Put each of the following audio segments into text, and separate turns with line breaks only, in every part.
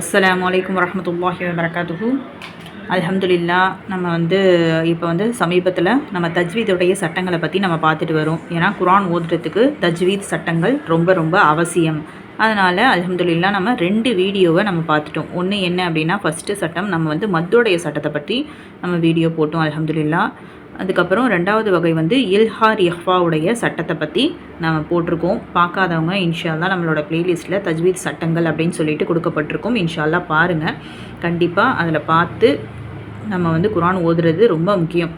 அஸ்லாம் வலைக்கம் வரமத்துல்லாஹி வரகாத்துஹூ அலமதுல்லா நம்ம வந்து இப்போ வந்து சமீபத்தில் நம்ம தஜ்வீதுடைய சட்டங்களை பற்றி நம்ம பார்த்துட்டு வரோம் ஏன்னா குரான் ஓதுறதுக்கு தஜ்வீத் சட்டங்கள் ரொம்ப ரொம்ப அவசியம் அதனால் அலமதுல்லா நம்ம ரெண்டு வீடியோவை நம்ம பார்த்துட்டோம் ஒன்று என்ன அப்படின்னா ஃபஸ்ட்டு சட்டம் நம்ம வந்து மத்துடைய சட்டத்தை பற்றி நம்ம வீடியோ போட்டோம் அலமதுல்லா அதுக்கப்புறம் ரெண்டாவது வகை வந்து இல்ஹார் இஹ்வாவுடைய சட்டத்தை பற்றி நம்ம போட்டிருக்கோம் பார்க்காதவங்க இன்ஷால்லா நம்மளோட ப்ளேலிஸ்ட்டில் தஜ்வீத் சட்டங்கள் அப்படின்னு சொல்லிட்டு கொடுக்கப்பட்டிருக்கோம் இன்ஷால்லா பாருங்கள் கண்டிப்பாக அதில் பார்த்து நம்ம வந்து குரான் ஓதுறது ரொம்ப முக்கியம்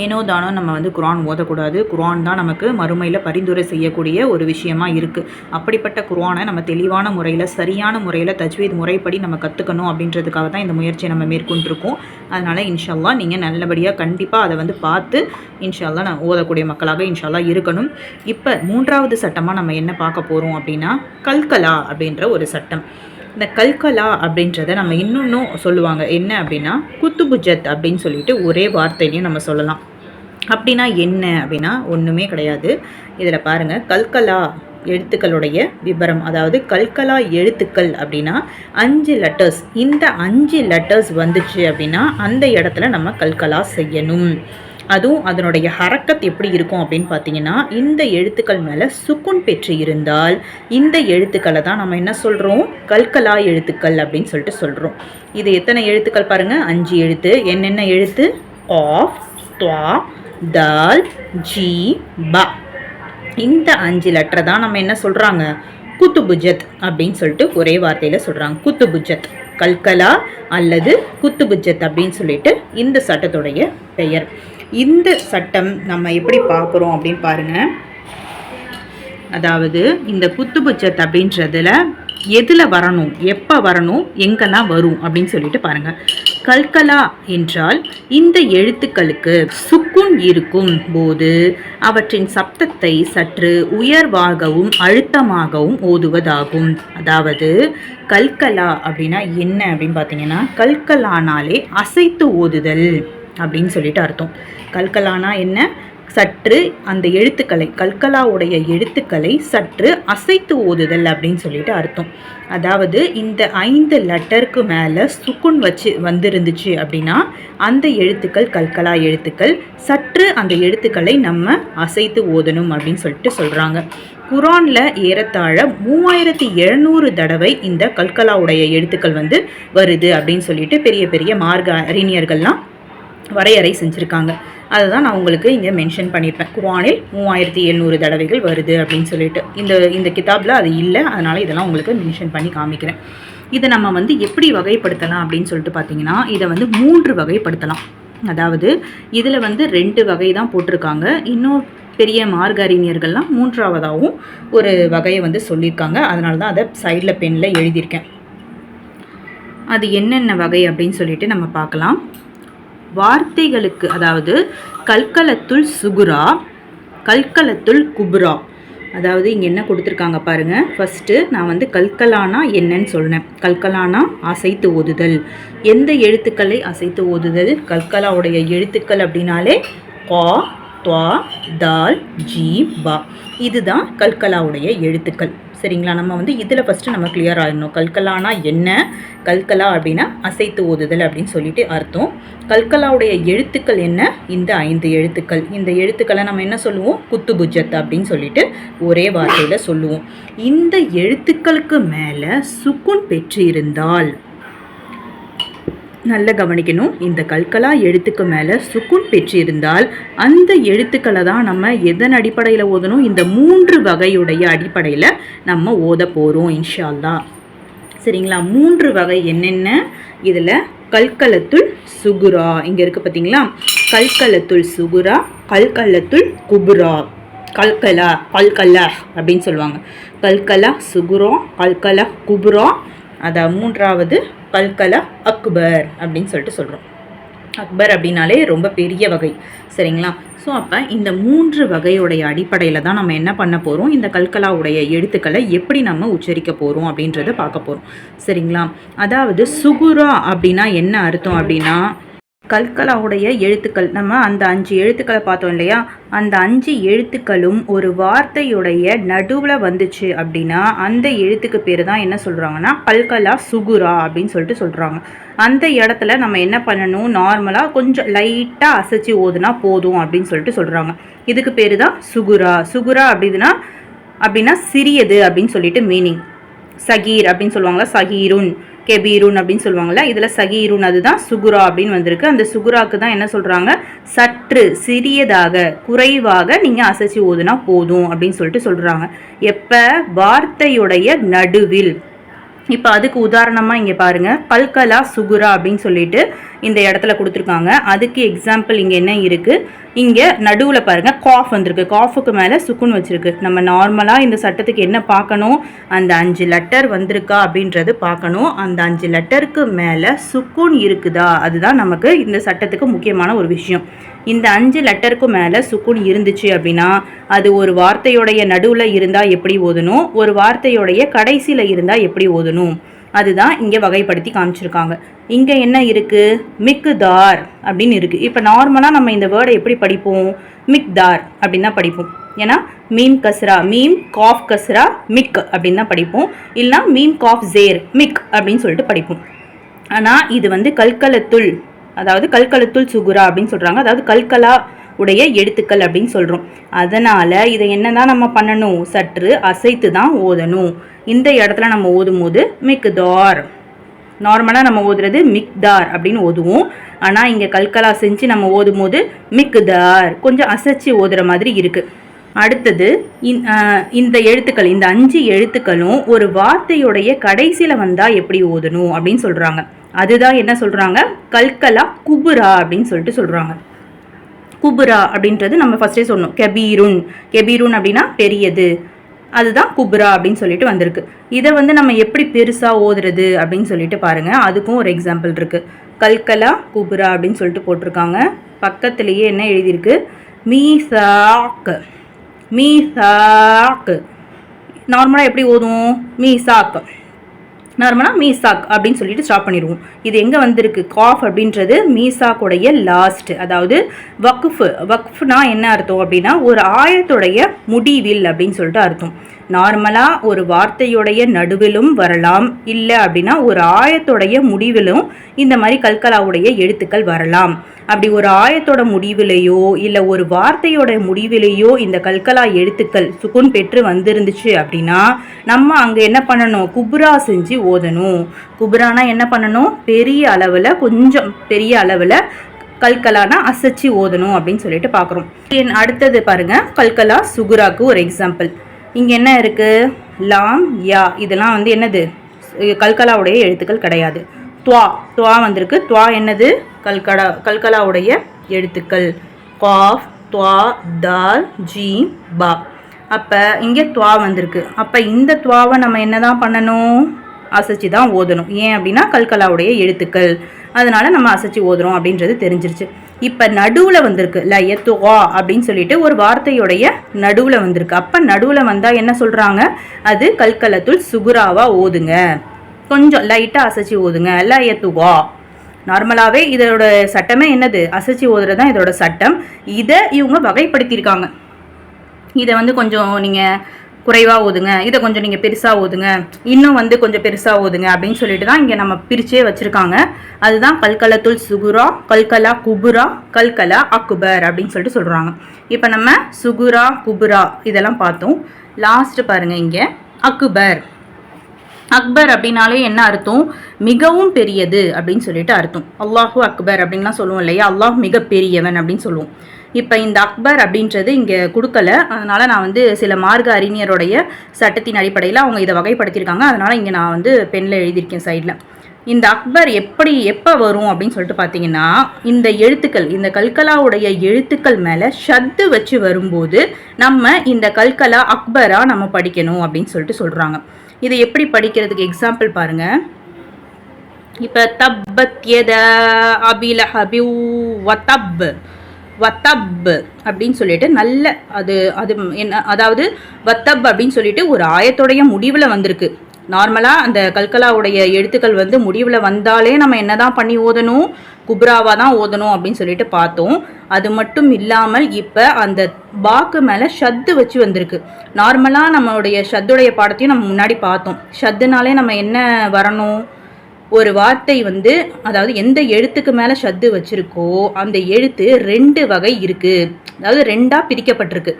ஏனோ தானோ நம்ம வந்து குரான் ஓதக்கூடாது குரான் தான் நமக்கு மறுமையில் பரிந்துரை செய்யக்கூடிய ஒரு விஷயமா இருக்குது அப்படிப்பட்ட குரானை நம்ம தெளிவான முறையில் சரியான முறையில் தஜ்வீத் முறைப்படி நம்ம கற்றுக்கணும் அப்படின்றதுக்காக தான் இந்த முயற்சியை நம்ம மேற்கொண்டிருக்கோம் அதனால் இன்ஷால்லா நீங்கள் நல்லபடியாக கண்டிப்பாக அதை வந்து பார்த்து இன்ஷால்லா நான் ஓதக்கூடிய மக்களாக இன்ஷால்லா இருக்கணும் இப்போ மூன்றாவது சட்டமாக நம்ம என்ன பார்க்க போகிறோம் அப்படின்னா கல்கலா அப்படின்ற ஒரு சட்டம் இந்த கல்கலா அப்படின்றத நம்ம இன்னொன்னும் சொல்லுவாங்க என்ன அப்படின்னா குத்துபுஜத் அப்படின்னு சொல்லிட்டு ஒரே வார்த்தையிலையும் நம்ம சொல்லலாம் அப்படின்னா என்ன அப்படின்னா ஒன்றுமே கிடையாது இதில் பாருங்கள் கல்கலா எழுத்துக்களுடைய விபரம் அதாவது கல்கலா எழுத்துக்கள் அப்படின்னா அஞ்சு லெட்டர்ஸ் இந்த அஞ்சு லெட்டர்ஸ் வந்துச்சு அப்படின்னா அந்த இடத்துல நம்ம கல்கலா செய்யணும் அதுவும் அதனுடைய ஹரக்கத் எப்படி இருக்கும் அப்படின்னு பார்த்தீங்கன்னா இந்த எழுத்துக்கள் மேலே சுக்குன் பெற்று இருந்தால் இந்த எழுத்துக்களை தான் நம்ம என்ன சொல்கிறோம் கல்கலா எழுத்துக்கள் அப்படின்னு சொல்லிட்டு சொல்கிறோம் இது எத்தனை எழுத்துக்கள் பாருங்கள் அஞ்சு எழுத்து என்னென்ன எழுத்து ஆஃப் துவா தால் ஜி பா இந்த அஞ்சு லெட்டரை தான் நம்ம என்ன சொல்கிறாங்க குத்துபுஜத் அப்படின்னு சொல்லிட்டு ஒரே வார்த்தையில் சொல்கிறாங்க குத்துபுஜத் கல்கலா அல்லது குத்துபுஜத் அப்படின்னு சொல்லிட்டு இந்த சட்டத்துடைய பெயர் இந்த சட்டம் நம்ம எப்படி பார்க்குறோம் அப்படின்னு பாருங்கள் அதாவது இந்த குத்து அப்படின்றதுல அப்படின்றதில் எதில் வரணும் எப்போ வரணும் எங்கெல்லாம் வரும் அப்படின்னு சொல்லிட்டு பாருங்கள் கல்கலா என்றால் இந்த எழுத்துக்களுக்கு சுக்குன் இருக்கும் போது அவற்றின் சப்தத்தை சற்று உயர்வாகவும் அழுத்தமாகவும் ஓதுவதாகும் அதாவது கல்கலா அப்படின்னா என்ன அப்படின்னு பார்த்தீங்கன்னா கல்கலானாலே அசைத்து ஓதுதல் அப்படின்னு சொல்லிட்டு அர்த்தம் கல்கலானா என்ன சற்று அந்த எழுத்துக்களை கல்கலாவுடைய எழுத்துக்களை சற்று அசைத்து ஓதுதல் அப்படின்னு சொல்லிட்டு அர்த்தம் அதாவது இந்த ஐந்து லெட்டருக்கு மேலே சுக்குன் வச்சு வந்திருந்துச்சு அப்படின்னா அந்த எழுத்துக்கள் கல்கலா எழுத்துக்கள் சற்று அந்த எழுத்துக்களை நம்ம அசைத்து ஓதணும் அப்படின்னு சொல்லிட்டு சொல்கிறாங்க குரானில் ஏறத்தாழ மூவாயிரத்தி எழுநூறு தடவை இந்த கல்கலாவுடைய எழுத்துக்கள் வந்து வருது அப்படின்னு சொல்லிட்டு பெரிய பெரிய மார்க அறிஞர்கள்லாம் வரையறை செஞ்சுருக்காங்க அதை தான் நான் உங்களுக்கு இங்கே மென்ஷன் பண்ணியிருப்பேன் குரானில் மூவாயிரத்தி எழுநூறு தடவைகள் வருது அப்படின்னு சொல்லிட்டு இந்த இந்த கிதாபில் அது இல்லை அதனால் இதெல்லாம் உங்களுக்கு மென்ஷன் பண்ணி காமிக்கிறேன் இதை நம்ம வந்து எப்படி வகைப்படுத்தலாம் அப்படின்னு சொல்லிட்டு பார்த்தீங்கன்னா இதை வந்து மூன்று வகைப்படுத்தலாம் அதாவது இதில் வந்து ரெண்டு வகை தான் போட்டிருக்காங்க இன்னும் பெரிய மார்கறிஞர்கள்லாம் மூன்றாவதாகவும் ஒரு வகையை வந்து சொல்லியிருக்காங்க அதனால தான் அதை சைடில் பெண்ணில் எழுதியிருக்கேன் அது என்னென்ன வகை அப்படின்னு சொல்லிட்டு நம்ம பார்க்கலாம் வார்த்தைகளுக்கு அதாவது கல்கலத்துள் சுகுரா கல்கலத்துள் குபுரா அதாவது இங்கே என்ன கொடுத்துருக்காங்க பாருங்கள் ஃபஸ்ட்டு நான் வந்து கல்கலானா என்னன்னு சொன்னேன் கல்கலானா அசைத்து ஓதுதல் எந்த எழுத்துக்களை அசைத்து ஓதுதல் கல்கலாவுடைய எழுத்துக்கள் அப்படின்னாலே கா துவா தால் ஜீ பா இதுதான் கல்கலாவுடைய எழுத்துக்கள் சரிங்களா நம்ம வந்து இதில் ஃபஸ்ட்டு நம்ம கிளியர் ஆகிடணும் கல்கலானா என்ன கல்கலா அப்படின்னா அசைத்து ஓதுதல் அப்படின்னு சொல்லிட்டு அர்த்தம் கல்கலாவுடைய எழுத்துக்கள் என்ன இந்த ஐந்து எழுத்துக்கள் இந்த எழுத்துக்களை நம்ம என்ன சொல்லுவோம் குத்துபுஜத் அப்படின்னு சொல்லிட்டு ஒரே வார்த்தையில் சொல்லுவோம் இந்த எழுத்துக்களுக்கு மேலே சுக்குன் பெற்றிருந்தால் நல்ல கவனிக்கணும் இந்த கல்கலா எழுத்துக்கு மேலே சுக்குன் பெற்றிருந்தால் அந்த எழுத்துக்களை தான் நம்ம எதன் அடிப்படையில் ஓதணும் இந்த மூன்று வகையுடைய அடிப்படையில் நம்ம ஓத போகிறோம் இன்ஷால்லா சரிங்களா மூன்று வகை என்னென்ன இதில் கல்கலத்துள் சுகுரா இங்கே இருக்குது பார்த்தீங்களா கல்கலத்துள் சுகுரா கல்கலத்துள் குபுரா கல்கலா கல்கலா அப்படின்னு சொல்லுவாங்க கல்கலா சுகுரா கல்கலா குபுரா அதான் மூன்றாவது கல்கலா அப் அக்பர் அப்படின்னு சொல்லிட்டு சொல்கிறோம் அக்பர் அப்படின்னாலே ரொம்ப பெரிய வகை சரிங்களா ஸோ அப்போ இந்த மூன்று வகையுடைய அடிப்படையில் தான் நம்ம என்ன பண்ண போகிறோம் இந்த கல்கலாவுடைய எழுத்துக்களை எப்படி நம்ம உச்சரிக்க போகிறோம் அப்படின்றத பார்க்க போகிறோம் சரிங்களா அதாவது சுகுரா அப்படின்னா என்ன அர்த்தம் அப்படின்னா கல்கலாவுடைய எழுத்துக்கள் நம்ம அந்த அஞ்சு எழுத்துக்களை பார்த்தோம் இல்லையா அந்த அஞ்சு எழுத்துக்களும் ஒரு வார்த்தையுடைய நடுவில் வந்துச்சு அப்படின்னா அந்த எழுத்துக்கு பேர் தான் என்ன சொல்கிறாங்கன்னா கல்கலா சுகுரா அப்படின்னு சொல்லிட்டு சொல்கிறாங்க அந்த இடத்துல நம்ம என்ன பண்ணணும் நார்மலாக கொஞ்சம் லைட்டாக அசைச்சு ஓதுனா போதும் அப்படின்னு சொல்லிட்டு சொல்கிறாங்க இதுக்கு பேர் தான் சுகுரா சுகுரா அப்படின்னா அப்படின்னா சிறியது அப்படின்னு சொல்லிட்டு மீனிங் சகீர் அப்படின்னு சொல்லுவாங்களா சகீருன் கெபீருன் அப்படின்னு சொல்லுவாங்கள்ல இதில் சகீருன் அதுதான் சுகுரா அப்படின்னு வந்திருக்கு அந்த சுகுராக்கு தான் என்ன சொல்கிறாங்க சற்று சிறியதாக குறைவாக நீங்கள் அசைச்சு ஓதுனா போதும் அப்படின்னு சொல்லிட்டு சொல்கிறாங்க எப்போ வார்த்தையுடைய நடுவில் இப்போ அதுக்கு உதாரணமாக இங்கே பாருங்கள் பல்கலா சுகுரா அப்படின்னு சொல்லிட்டு இந்த இடத்துல கொடுத்துருக்காங்க அதுக்கு எக்ஸாம்பிள் இங்கே என்ன இருக்குது இங்கே நடுவில் பாருங்கள் காஃப் வந்திருக்கு காஃபுக்கு மேலே சுக்குன்னு வச்சுருக்கு நம்ம நார்மலாக இந்த சட்டத்துக்கு என்ன பார்க்கணும் அந்த அஞ்சு லெட்டர் வந்திருக்கா அப்படின்றது பார்க்கணும் அந்த அஞ்சு லெட்டருக்கு மேலே சுக்குன் இருக்குதா அதுதான் நமக்கு இந்த சட்டத்துக்கு முக்கியமான ஒரு விஷயம் இந்த அஞ்சு லெட்டருக்கு மேலே சுக்குன் இருந்துச்சு அப்படின்னா அது ஒரு வார்த்தையுடைய நடுவில் இருந்தால் எப்படி ஓதணும் ஒரு வார்த்தையோடைய கடைசியில் இருந்தால் எப்படி ஓதணும் அதுதான் இங்கே வகைப்படுத்தி காமிச்சிருக்காங்க இங்கே என்ன இருக்குது மிக்குதார் அப்படின்னு இருக்குது இப்போ நார்மலாக நம்ம இந்த வேர்டை எப்படி படிப்போம் மிக்தார் அப்படின்னு தான் படிப்போம் ஏன்னா மீம் கஸ்ரா மீம் காஃப் கஸ்ரா மிக் அப்படின்னு தான் படிப்போம் இல்லைனா மீம் காஃப் ஜேர் மிக் அப்படின்னு சொல்லிட்டு படிப்போம் ஆனால் இது வந்து கல்கலத்துள் அதாவது கல்கலத்துள் சுகுரா அப்படின்னு சொல்கிறாங்க அதாவது கல்கலா உடைய எழுத்துக்கள் அப்படின்னு சொல்கிறோம் அதனால் இதை என்ன தான் நம்ம பண்ணணும் சற்று அசைத்து தான் ஓதணும் இந்த இடத்துல நம்ம ஓதும் போது மிக்தார் நார்மலாக நம்ம ஓதுறது மிக்தார் அப்படின்னு ஓதுவோம் ஆனால் இங்கே கல்கலா செஞ்சு நம்ம ஓதும் போது மிக்தார் கொஞ்சம் அசைச்சு ஓதுற மாதிரி இருக்குது அடுத்தது இந்த எழுத்துக்கள் இந்த அஞ்சு எழுத்துக்களும் ஒரு வார்த்தையுடைய கடைசியில் வந்தால் எப்படி ஓதணும் அப்படின்னு சொல்கிறாங்க அதுதான் என்ன சொல்கிறாங்க கல்கலா குபுரா அப்படின்னு சொல்லிட்டு சொல்கிறாங்க குபுரா அப்படின்றது நம்ம ஃபஸ்ட்டே சொன்னோம் கெபீருன் கெபீருன் அப்படின்னா பெரியது அதுதான் குபுரா அப்படின்னு சொல்லிட்டு வந்திருக்கு இதை வந்து நம்ம எப்படி பெருசாக ஓதுறது அப்படின்னு சொல்லிட்டு பாருங்கள் அதுக்கும் ஒரு எக்ஸாம்பிள் இருக்குது கல்கலா குபுரா அப்படின்னு சொல்லிட்டு போட்டிருக்காங்க பக்கத்துலேயே என்ன எழுதியிருக்கு மீசாக்கு மீசாக்கு நார்மலாக எப்படி ஓதுவோம் மீசாக்கு நார்மலாக மீசாக் அப்படின்னு சொல்லிட்டு ஸ்டாப் பண்ணிடுவோம் இது எங்கே வந்திருக்கு காஃப் அப்படின்றது மீசாக்குடைய லாஸ்ட் அதாவது வக்ஃபு வக்ஃப்னா என்ன அர்த்தம் அப்படின்னா ஒரு ஆயத்துடைய முடிவில் அப்படின்னு சொல்லிட்டு அர்த்தம் நார்மலாக ஒரு வார்த்தையுடைய நடுவிலும் வரலாம் இல்லை அப்படின்னா ஒரு ஆயத்தோடைய முடிவிலும் இந்த மாதிரி கல்கலாவுடைய எழுத்துக்கள் வரலாம் அப்படி ஒரு ஆயத்தோட முடிவிலேயோ இல்லை ஒரு வார்த்தையோட முடிவிலேயோ இந்த கல்கலா எழுத்துக்கள் சுகுன் பெற்று வந்திருந்துச்சு அப்படின்னா நம்ம அங்கே என்ன பண்ணணும் குபுரா செஞ்சு ஓதணும் குபுரானா என்ன பண்ணணும் பெரிய அளவில் கொஞ்சம் பெரிய அளவில் கல்கலானா அசைச்சு ஓதணும் அப்படின்னு சொல்லிட்டு பார்க்குறோம் அடுத்தது பாருங்கள் கல்கலா சுகுராக்கு ஒரு எக்ஸாம்பிள் இங்கே என்ன இருக்குது லாம் யா இதெல்லாம் வந்து என்னது கல்கலாவுடைய எழுத்துக்கள் கிடையாது துவா துவா வந்திருக்கு துவா என்னது கல்கடா கல்கலாவுடைய எழுத்துக்கள் காஃப் துவா தால் ஜீ பா அப்போ இங்கே துவா வந்திருக்கு அப்போ இந்த துவாவை நம்ம என்ன தான் பண்ணணும் அசைச்சு தான் ஓதணும் ஏன் அப்படின்னா கல்கலாவுடைய எழுத்துக்கள் அதனால் நம்ம அசைச்சு ஓதுறோம் அப்படின்றது தெரிஞ்சிருச்சு இப்போ நடுவில் வந்திருக்கு ல எத்துவா அப்படின்னு சொல்லிட்டு ஒரு வார்த்தையுடைய நடுவில் வந்திருக்கு அப்போ நடுவில் வந்தால் என்ன சொல்கிறாங்க அது கல்கலத்துள் சுகுராவாக ஓதுங்க கொஞ்சம் லைட்டாக அசைச்சு ஓதுங்க ல எத்துவா நார்மலாகவே இதோட சட்டமே என்னது அசைச்சு ஓதுறது தான் இதோட சட்டம் இதை இவங்க வகைப்படுத்தியிருக்காங்க இதை வந்து கொஞ்சம் நீங்கள் குறைவாக ஓதுங்க இதை கொஞ்சம் நீங்கள் பெருசாக ஓதுங்க இன்னும் வந்து கொஞ்சம் பெருசாக ஓதுங்க அப்படின்னு சொல்லிட்டு தான் இங்கே நம்ம பிரிச்சே வச்சுருக்காங்க அதுதான் கல்கலத்துல் சுகுரா கல்கலா குபுரா கல்கலா அக்குபர் அப்படின்னு சொல்லிட்டு சொல்கிறாங்க இப்போ நம்ம சுகுரா குபுரா இதெல்லாம் பார்த்தோம் லாஸ்ட்டு பாருங்கள் இங்கே அக்குபர் அக்பர் அப்படின்னாலே என்ன அர்த்தம் மிகவும் பெரியது அப்படின்னு சொல்லிட்டு அர்த்தம் அல்லாஹூ அக்பர் அப்படின்லாம் சொல்லுவோம் இல்லையா அல்லாஹ் மிக பெரியவன் அப்படின்னு சொல்லுவோம் இப்போ இந்த அக்பர் அப்படின்றது இங்கே கொடுக்கல அதனால் நான் வந்து சில மார்க்க அறிஞருடைய சட்டத்தின் அடிப்படையில் அவங்க இதை வகைப்படுத்தியிருக்காங்க அதனால் இங்கே நான் வந்து பெண்ணில் எழுதியிருக்கேன் சைடில் இந்த அக்பர் எப்படி எப்போ வரும் அப்படின்னு சொல்லிட்டு பார்த்தீங்கன்னா இந்த எழுத்துக்கள் இந்த கல்கலாவுடைய எழுத்துக்கள் மேலே ஷத்து வச்சு வரும்போது நம்ம இந்த கல்கலா அக்பராக நம்ம படிக்கணும் அப்படின்னு சொல்லிட்டு சொல்கிறாங்க இது எப்படி படிக்கிறதுக்கு எக்ஸாம்பிள் பாருங்கள் இப்போ தப்பத் அபில ஹபி வத்தப் வத்தப் அப்படின்னு சொல்லிட்டு நல்ல அது அது என்ன அதாவது வத்தப் அப்படின்னு சொல்லிட்டு ஒரு ஆயத்தோடைய முடிவில் வந்திருக்கு நார்மலாக அந்த கல்கலாவுடைய எழுத்துக்கள் வந்து முடிவில் வந்தாலே நம்ம என்ன தான் பண்ணி ஓதணும் குப்ராவாக தான் ஓதணும் அப்படின்னு சொல்லிட்டு பார்த்தோம் அது மட்டும் இல்லாமல் இப்போ அந்த பாக்கு மேலே ஷத்து வச்சு வந்திருக்கு நார்மலாக நம்மளுடைய ஷத்துடைய பாடத்தையும் நம்ம முன்னாடி பார்த்தோம் ஷத்துனாலே நம்ம என்ன வரணும் ஒரு வார்த்தை வந்து அதாவது எந்த எழுத்துக்கு மேலே ஷத்து வச்சுருக்கோ அந்த எழுத்து ரெண்டு வகை இருக்குது அதாவது ரெண்டாக பிரிக்கப்பட்டிருக்கு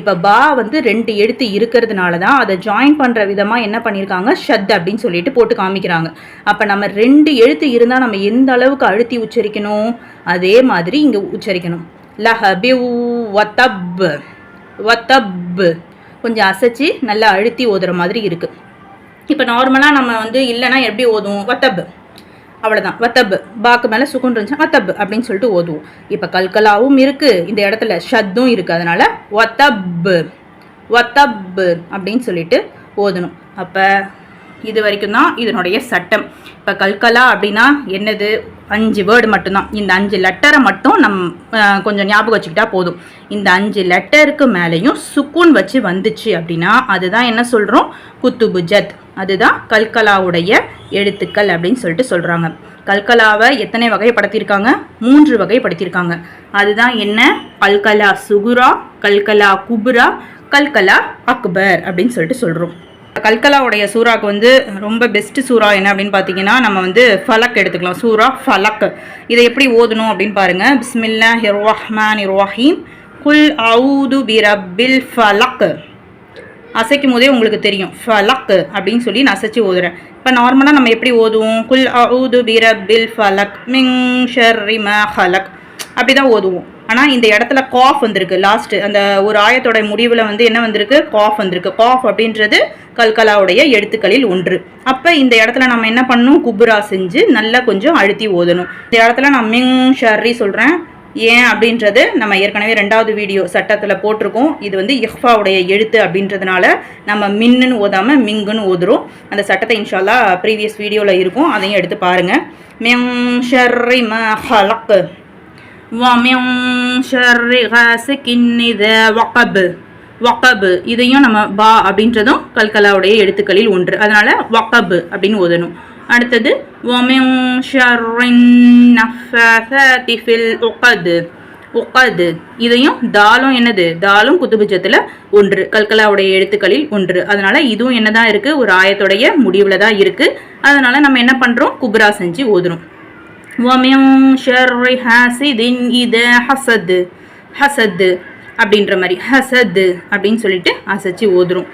இப்போ பா வந்து ரெண்டு எழுத்து இருக்கிறதுனால தான் அதை ஜாயின் பண்ணுற விதமாக என்ன பண்ணியிருக்காங்க ஷத் அப்படின்னு சொல்லிட்டு போட்டு காமிக்கிறாங்க அப்போ நம்ம ரெண்டு எழுத்து இருந்தால் நம்ம எந்த அளவுக்கு அழுத்தி உச்சரிக்கணும் அதே மாதிரி இங்கே உச்சரிக்கணும் கொஞ்சம் அசைச்சு நல்லா அழுத்தி ஓதுற மாதிரி இருக்குது இப்போ நார்மலாக நம்ம வந்து இல்லைன்னா எப்படி ஓதுவோம் ஒத்தப் அவ்வளோதான் வத்தப்பு பாக்கு மேலே சுக்குன் இருந்துச்சு வத்தப் அப்படின்னு சொல்லிட்டு ஓதுவோம் இப்போ கல்கலாவும் இருக்குது இந்த இடத்துல ஷத்தும் இருக்குது அதனால் ஒத்தப்பு ஒத்தப்பு அப்படின்னு சொல்லிட்டு ஓதணும் அப்போ இது வரைக்கும் தான் இதனுடைய சட்டம் இப்போ கல்கலா அப்படின்னா என்னது அஞ்சு வேர்டு மட்டும்தான் இந்த அஞ்சு லெட்டரை மட்டும் நம் கொஞ்சம் ஞாபகம் வச்சுக்கிட்டா போதும் இந்த அஞ்சு லெட்டருக்கு மேலேயும் சுக்குன் வச்சு வந்துச்சு அப்படின்னா அதுதான் என்ன சொல்கிறோம் குத்துபுஜத் அதுதான் கல்கலாவுடைய எழுத்துக்கள் அப்படின்னு சொல்லிட்டு சொல்கிறாங்க கல்கலாவை எத்தனை வகைப்படுத்தியிருக்காங்க மூன்று வகைப்படுத்தியிருக்காங்க அதுதான் என்ன கல்கலா சுகுரா கல்கலா குபுரா கல்கலா அக்பர் அப்படின்னு சொல்லிட்டு சொல்கிறோம் கல்கலாவுடைய சூறாவுக்கு வந்து ரொம்ப பெஸ்ட் சூறா என்ன அப்படின்னு பார்த்தீங்கன்னா நம்ம வந்து ஃபலக் எடுத்துக்கலாம் சூறா ஃபலக் இதை எப்படி ஓதணும் அப்படின்னு பாருங்கள் பிஸ்மில்லா ஹிர்வாஹ்மான் இர்வாஹிம் குல் அவுது பிரபில் ஃபலக் அசைக்கும் போதே உங்களுக்கு தெரியும் ஃபலக் அப்படின்னு சொல்லி நான் அசைச்சு ஓதுறேன் இப்போ நார்மலாக நம்ம எப்படி ஓதுவோம் குல் அவுது பிரபில் ஃபலக் மிங் ஷர்ரிமா ஹலக் அப்படி தான் ஓதுவோம் ஆனால் இந்த இடத்துல காஃப் வந்திருக்கு லாஸ்ட்டு அந்த ஒரு ஆயத்தோட முடிவில் வந்து என்ன வந்திருக்கு காஃப் வந்திருக்கு காஃப் அப்படின்றது கல்கலாவுடைய எழுத்துக்களில் ஒன்று அப்போ இந்த இடத்துல நம்ம என்ன பண்ணணும் குபுரா செஞ்சு நல்லா கொஞ்சம் அழுத்தி ஓதணும் இந்த இடத்துல நான் மிங் ஷர்ரி சொல்கிறேன் ஏன் அப்படின்றது நம்ம ஏற்கனவே ரெண்டாவது வீடியோ சட்டத்தில் போட்டிருக்கோம் இது வந்து இஹ்ஃபாவுடைய எழுத்து அப்படின்றதுனால நம்ம மின்னுன்னு ஓதாமல் மிங்குன்னு ஓதுறோம் அந்த சட்டத்தை இன்ஷால்லா ப்ரீவியஸ் வீடியோவில் இருக்கும் அதையும் எடுத்து பாருங்கள் மிங் ஷர்ரி ம ஹலக்கு ومن شر غاسق إذا وقب வக்கபு இதையும் நம்ம பா அப்படின்றதும் கல்கலாவுடைய எழுத்துக்களில் ஒன்று அதனால் வக்கபு அப்படின்னு ஓதணும் அடுத்தது ஒமிங் ஷர்ரின் நஃபதி ஃபில் உக்கது உக்காது இதையும் தாலும் என்னது தாலும் குத்துபுஜத்தில் ஒன்று கல்கலாவுடைய எழுத்துக்களில் ஒன்று அதனால் இதுவும் என்னதான் இருக்குது ஒரு ஆயத்துடைய முடிவில் தான் இருக்குது அதனால் நம்ம என்ன பண்ணுறோம் குப்ரா செஞ்சு ஓதுறோம் ومن شر حاسد إذا ஹசது ஹசது அப்படின்ற மாதிரி ஹசது அப்படின்னு சொல்லிட்டு அசைச்சு ஓதுரும்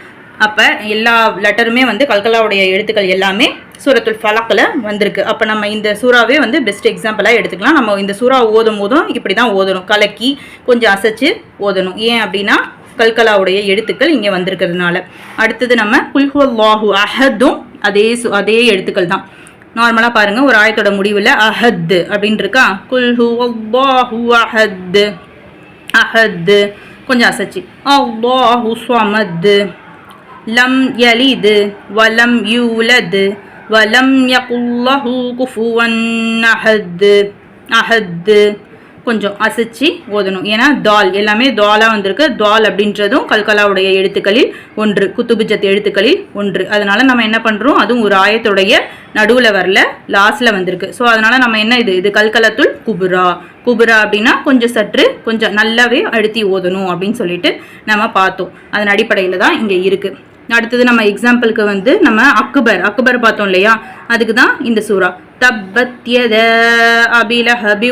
அப்போ எல்லா லெட்டருமே வந்து கல்கலாவுடைய எழுத்துக்கள் எல்லாமே சூரத்துல் ஃபலக்கில் வந்திருக்கு அப்போ நம்ம இந்த சூறாவே வந்து பெஸ்ட் எக்ஸாம்பிளாக எடுத்துக்கலாம் நம்ம இந்த சூறா ஓதும் போதும் இப்படி தான் ஓதணும் கலக்கி கொஞ்சம் அசைச்சு ஓதணும் ஏன் அப்படின்னா கல்கலாவுடைய எழுத்துக்கள் இங்கே வந்திருக்கிறதுனால அடுத்தது நம்ம குல்ஹுவாஹு அஹதும் அதே அதே எழுத்துக்கள் தான் நார்மலாக பாருங்கள் ஒரு ஆயத்தோட முடிவில் அஹத் அப்படின்னு இருக்கா குல் ஹூ அஹத் அஹத் கொஞ்சம் அசைச்சு அல்லாஹு ஸ்வமத் லம் யலிது வலம் யூலது வலம் யகுல்லஹு குஃபுவன் அஹத் அஹத் கொஞ்சம் அசைச்சு ஓதணும் ஏன்னா தால் எல்லாமே தாலாக வந்திருக்கு தால் அப்படின்றதும் கல்கலாவுடைய எழுத்துக்களில் ஒன்று குத்துபிஜத்து எழுத்துக்களில் ஒன்று அதனால் நம்ம என்ன பண்ணுறோம் அதுவும் ஒரு ஆயத்துடைய நடுவில் வரல லாஸ்டில் வந்திருக்கு ஸோ அதனால் நம்ம என்ன இது இது கல்கலத்துள் குபுரா குபுரா அப்படின்னா கொஞ்சம் சற்று கொஞ்சம் நல்லாவே அழுத்தி ஓதணும் அப்படின்னு சொல்லிட்டு நம்ம பார்த்தோம் அதன் அடிப்படையில் தான் இங்கே இருக்குது அடுத்தது நம்ம எக்ஸாம்பிளுக்கு வந்து நம்ம அக்பர் அக்பர் பார்த்தோம் இல்லையா அதுக்கு தான் இந்த சூறா தப்பத்யத அபில ஹபி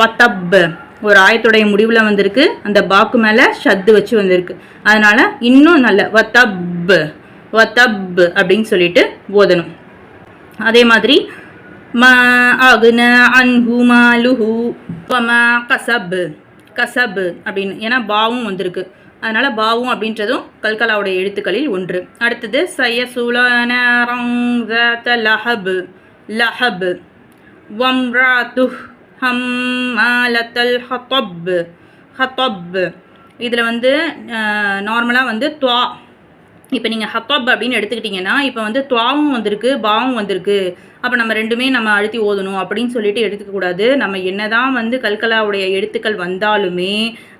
வத்தப் ஒரு ஆயத்துடைய முடிவில் வந்திருக்கு அந்த பாக்கு மேலே ஷத்து வச்சு வந்திருக்கு அதனால இன்னும் நல்ல வத்தப் வத்தப் அப்படின்னு சொல்லிட்டு ஓதணும் அதே மாதிரி கசப் கசப் அப்படின்னு ஏன்னா பாவும் வந்திருக்கு அதனால் பாவும் அப்படின்றதும் கல்கலாவுடைய எழுத்துக்களில் ஒன்று அடுத்தது சைய சுலனரங் லஹபு லஹப் வம்ரா துஹ் ஹம் இதில் வந்து நார்மலாக வந்து துவா இப்போ நீங்கள் ஹத்தப் அப்படின்னு எடுத்துக்கிட்டிங்கன்னா இப்போ வந்து துவாவும் வந்திருக்கு பாவும் வந்திருக்கு அப்போ நம்ம ரெண்டுமே நம்ம அழுத்தி ஓதணும் அப்படின்னு சொல்லிட்டு எடுத்துக்கக்கூடாது நம்ம என்னதான் வந்து கல்கலாவுடைய எழுத்துக்கள் வந்தாலுமே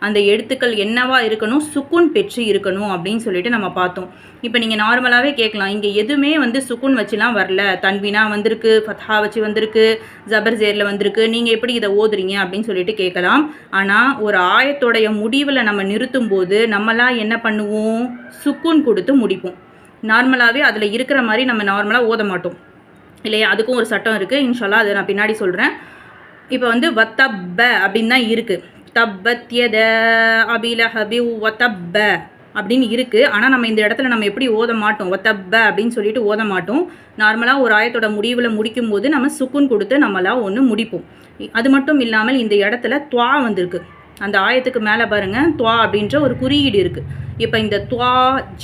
அந்த எழுத்துக்கள் என்னவா இருக்கணும் சுக்குன் பெற்று இருக்கணும் அப்படின்னு சொல்லிட்டு நம்ம பார்த்தோம் இப்போ நீங்கள் நார்மலாகவே கேட்கலாம் இங்கே எதுவுமே வந்து சுக்குன் வச்சுலாம் வரல தன்வினா வந்திருக்கு ஃபத்ஹா வச்சு வந்திருக்கு ஜபர் ஜேரில் வந்திருக்கு நீங்கள் எப்படி இதை ஓதுறீங்க அப்படின்னு சொல்லிட்டு கேட்கலாம் ஆனால் ஒரு ஆயத்தோடைய முடிவில் நம்ம நிறுத்தும் போது நம்மளாம் என்ன பண்ணுவோம் சுக்குன் கொடுத்து முடிப்போம் நார்மலாகவே அதில் இருக்கிற மாதிரி நம்ம நார்மலாக ஓத மாட்டோம் இல்லையா அதுக்கும் ஒரு சட்டம் இருக்குது இன்ஷால்லா அதை நான் பின்னாடி சொல்கிறேன் இப்போ வந்து வத்தப்ப அப்படின்னு தான் இருக்குது தப்பத்தியத அபில ஹபி ஒத்தப்ப அப்படின்னு இருக்குது ஆனால் நம்ம இந்த இடத்துல நம்ம எப்படி ஓத மாட்டோம் ஒத்தப்ப அப்படின்னு சொல்லிட்டு ஓத மாட்டோம் நார்மலாக ஒரு ஆயத்தோட முடிவில் முடிக்கும் போது நம்ம சுக்குன் கொடுத்து நம்மளாக ஒன்று முடிப்போம் அது மட்டும் இல்லாமல் இந்த இடத்துல துவா வந்திருக்கு அந்த ஆயத்துக்கு மேலே பாருங்கள் துவா அப்படின்ற ஒரு குறியீடு இருக்குது இப்போ இந்த துவா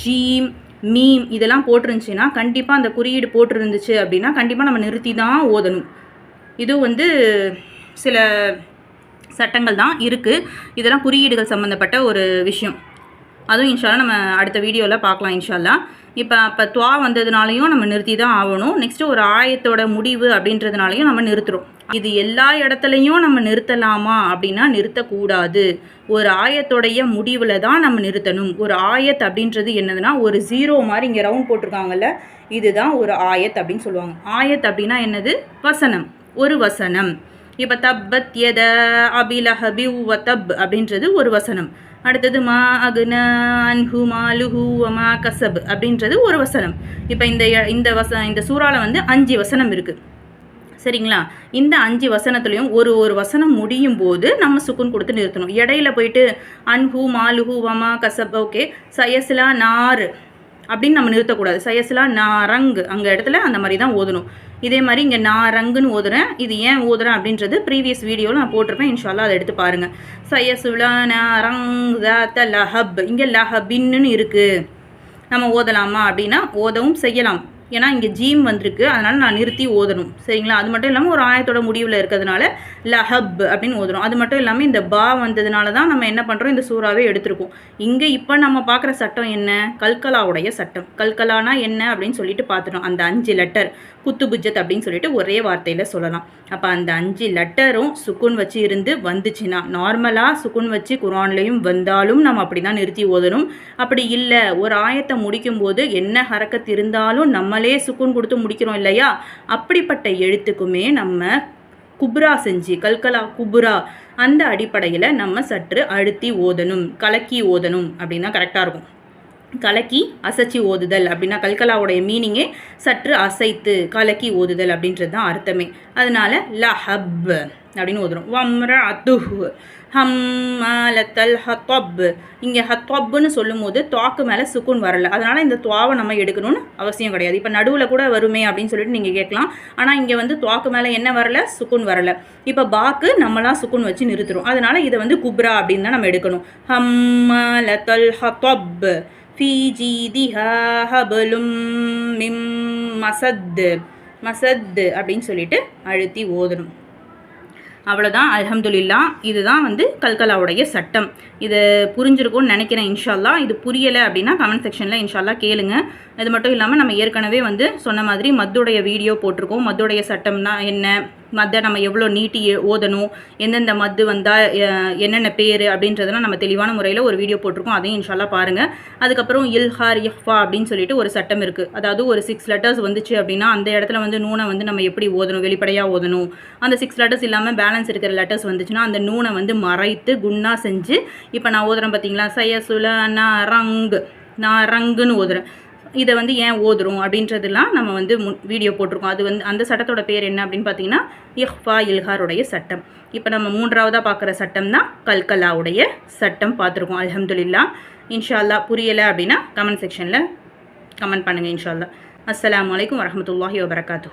ஜீம் மீம் இதெல்லாம் போட்டிருந்துச்சுன்னா கண்டிப்பாக அந்த குறியீடு போட்டிருந்துச்சு அப்படின்னா கண்டிப்பாக நம்ம நிறுத்தி தான் ஓதணும் இது வந்து சில சட்டங்கள் தான் இருக்குது இதெல்லாம் குறியீடுகள் சம்மந்தப்பட்ட ஒரு விஷயம் அதுவும் இன்ஷால்லாம் நம்ம அடுத்த வீடியோவில் பார்க்கலாம் இன்ஷால்லா இப்போ அப்போ துவா வந்ததுனாலையும் நம்ம நிறுத்தி தான் ஆகணும் நெக்ஸ்ட்டு ஒரு ஆயத்தோட முடிவு அப்படின்றதுனாலையும் நம்ம நிறுத்துகிறோம் இது எல்லா இடத்துலையும் நம்ம நிறுத்தலாமா அப்படின்னா நிறுத்தக்கூடாது ஒரு ஆயத்தோடைய முடிவில் தான் நம்ம நிறுத்தணும் ஒரு ஆயத் அப்படின்றது என்னதுன்னா ஒரு ஜீரோ மாதிரி இங்கே ரவுண்ட் போட்டிருக்காங்கல்ல இதுதான் ஒரு ஆயத் அப்படின்னு சொல்லுவாங்க ஆயத் அப்படின்னா என்னது வசனம் ஒரு வசனம் இப்போ தப்பத் எத அபிலஹபி வ தப் அப்படின்றது ஒரு வசனம் அடுத்தது மா அகுன அன்ஹு மாலுஹு மா கசப் அப்படின்றது ஒரு வசனம் இப்போ இந்த இந்த வச இந்த சூறால வந்து அஞ்சு வசனம் இருக்குது சரிங்களா இந்த அஞ்சு வசனத்துலேயும் ஒரு ஒரு வசனம் முடியும் போது நம்ம சுக்குன் கொடுத்து நிறுத்தணும் இடையில போயிட்டு அன்ஹு மாலுஹு வமா கசப் ஓகே சயஸ்லா நார் அப்படின்னு நம்ம நிறுத்தக்கூடாது சயஸ்லா நாரங் அங்கே இடத்துல அந்த மாதிரி தான் ஓதணும் இதே மாதிரி இங்கே நான் ரங்குன்னு ஓதுறேன் இது ஏன் ஓதுறேன் அப்படின்றது ப்ரீவியஸ் வீடியோவில் நான் போட்டிருப்பேன் இன்ஷால்லா அதை எடுத்து பாருங்கள் சையசுலானா ரங் த லஹப் இங்கே லஹபின்னு இருக்குது நம்ம ஓதலாமா அப்படின்னா ஓதவும் செய்யலாம் ஏன்னா இங்கே ஜீம் வந்திருக்கு அதனால் நான் நிறுத்தி ஓதணும் சரிங்களா அது மட்டும் இல்லாமல் ஒரு ஆயத்தோட முடிவில் இருக்கிறதுனால லஹப் அப்படின்னு ஓதணும் அது மட்டும் இல்லாமல் இந்த பா வந்ததுனால தான் நம்ம என்ன பண்ணுறோம் இந்த சூறாவே எடுத்திருக்கோம் இங்கே இப்போ நம்ம பார்க்குற சட்டம் என்ன கல்கலாவுடைய சட்டம் கல்கலானா என்ன அப்படின்னு சொல்லிட்டு பார்த்துட்டோம் அந்த அஞ்சு லெட்டர் குத்துபுஜத் அப்படின்னு சொல்லிட்டு ஒரே வார்த்தையில் சொல்லலாம் அப்போ அந்த அஞ்சு லெட்டரும் சுக்குன் வச்சு இருந்து வந்துச்சுன்னா நார்மலாக சுக்குன் வச்சு குரான்லையும் வந்தாலும் நம்ம அப்படி தான் நிறுத்தி ஓதணும் அப்படி இல்லை ஒரு ஆயத்தை முடிக்கும் போது என்ன ஹரக்கத் இருந்தாலும் நம்மளே சுக்குன் கொடுத்து முடிக்கிறோம் இல்லையா அப்படிப்பட்ட எழுத்துக்குமே நம்ம குப்ரா செஞ்சு கல்கலா குப்ரா அந்த அடிப்படையில் நம்ம சற்று அழுத்தி ஓதணும் கலக்கி ஓதணும் அப்படின்னா கரெக்டாக இருக்கும் கலக்கி அசைச்சி ஓதுதல் அப்படின்னா கல்கலாவுடைய மீனிங்கே சற்று அசைத்து கலக்கி ஓதுதல் அப்படின்றது தான் அர்த்தமே அதனால லஹப் அப்படின்னு ஓதுறோம் வம்ர ஹம் ஹம்மாலத்தல் ஹத்தப் இங்கே ஹத்தப்புன்னு சொல்லும் போது துவாக்கு மேலே சுக்குன் வரல அதனால் இந்த துவாவை நம்ம எடுக்கணும்னு அவசியம் கிடையாது இப்போ நடுவில் கூட வருமே அப்படின்னு சொல்லிட்டு நீங்கள் கேட்கலாம் ஆனால் இங்கே வந்து துவாக்கு மேலே என்ன வரல சுக்குன் வரல இப்போ பாக்கு நம்மளாம் சுக்குன் வச்சு நிறுத்துறோம் அதனால் இதை வந்து குப்ரா அப்படின்னு தான் நம்ம எடுக்கணும் ஹம் ஹம்மாலத்தல் ஹத்தப் ஃபீ மிம் மசத்து மசத்து அப்படின்னு சொல்லிட்டு அழுத்தி ஓதணும் அவ்வளோதான் அலமதுல்லா இதுதான் வந்து கல்கலாவுடைய சட்டம் இது புரிஞ்சிருக்கும்னு நினைக்கிறேன் இன்ஷால்லா இது புரியலை அப்படின்னா கமெண்ட் செக்ஷனில் இன்ஷால்லா கேளுங்க இது மட்டும் இல்லாமல் நம்ம ஏற்கனவே வந்து சொன்ன மாதிரி மதுடைய வீடியோ போட்டிருக்கோம் மதுடைய சட்டம்னா என்ன மத்தை நம்ம எவ்வளோ நீட்டி ஓதணும் எந்தெந்த மது வந்தால் என்னென்ன பேர் அப்படின்றதெல்லாம் நம்ம தெளிவான முறையில் ஒரு வீடியோ போட்டிருக்கோம் அதையும் இன்ஷால்லா பாருங்கள் அதுக்கப்புறம் இல்ஹார் இஃபா அப்படின்னு சொல்லிட்டு ஒரு சட்டம் இருக்குது அதாவது ஒரு சிக்ஸ் லெட்டர்ஸ் வந்துச்சு அப்படின்னா அந்த இடத்துல வந்து நூனை வந்து நம்ம எப்படி ஓதணும் வெளிப்படையாக ஓதணும் அந்த சிக்ஸ் லெட்டர்ஸ் இல்லாமல் பேலன்ஸ் இருக்கிற லெட்டர்ஸ் வந்துச்சுன்னா அந்த நூனை வந்து மறைத்து குண்ணாக செஞ்சு இப்போ நான் ஓதுறேன் பார்த்தீங்களா சையசுல நான் ரங்கு நான் ரங்குன்னு ஓதுறேன் இதை வந்து ஏன் ஓதுறோம் அப்படின்றதுலாம் நம்ம வந்து வீடியோ போட்டிருக்கோம் அது வந்து அந்த சட்டத்தோட பேர் என்ன அப்படின்னு பார்த்தீங்கன்னா இஹ்ஃபா இல்ஹாருடைய சட்டம் இப்போ நம்ம மூன்றாவதாக பார்க்குற சட்டம் தான் கல்கலாவுடைய சட்டம் பார்த்துருக்கோம் அலமதுல்லா இன்ஷால்லா புரியலை அப்படின்னா கமெண்ட் செக்ஷனில் கமெண்ட் பண்ணுங்கள் இன்ஷால்லா அஸ்லாம் வலைக்கம் வரமத்துல்லாஹி வபரகாத்தூ